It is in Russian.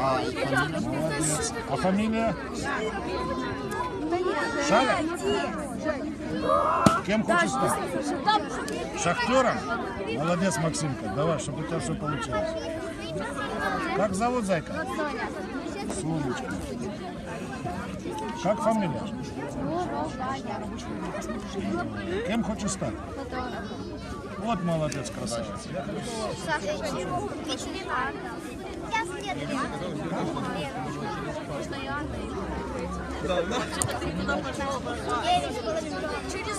А. А фамилия? Шаля? Кем хочешь стать? Шахтером? Молодец, Максимка. Давай, чтобы у тебя все получилось. Как зовут зайка? Сонечка. Как фамилия? Кем хочешь стать? Вот молодец, красавец. Через